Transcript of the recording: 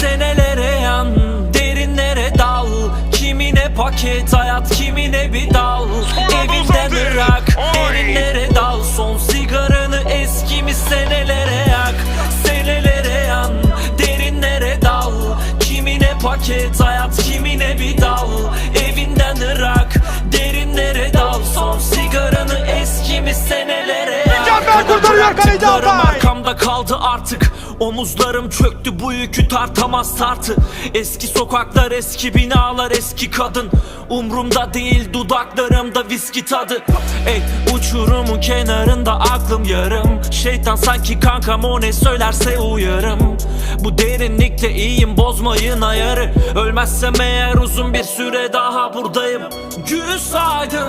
senelere yan Derinlere dal. Kimine paket hayat kimine bir dal. Evinden ırak Derinlere dal. Son sigaranı eskimi senelere yak. Senelere yan Derinlere dal. Kimine paket hayat kimine bir dal. Evinden ırak Derinlere dal. Son sigaranı eskimi senelere yak. Mükemmel kurtarıyor kaleci Arkamda kaldı artık? Omuzlarım çöktü bu yükü tartamaz tartı. Eski sokaklar eski binalar eski kadın. Umrumda değil dudaklarımda viski tadı. Ey uçurumun kenarında aklım yarım. Şeytan sanki kankam o ne söylerse uyarım. Bu derinlikte iyiyim bozmayın ayarı. Ölmezsem eğer uzun bir süre daha buradayım. Ne yapsaydım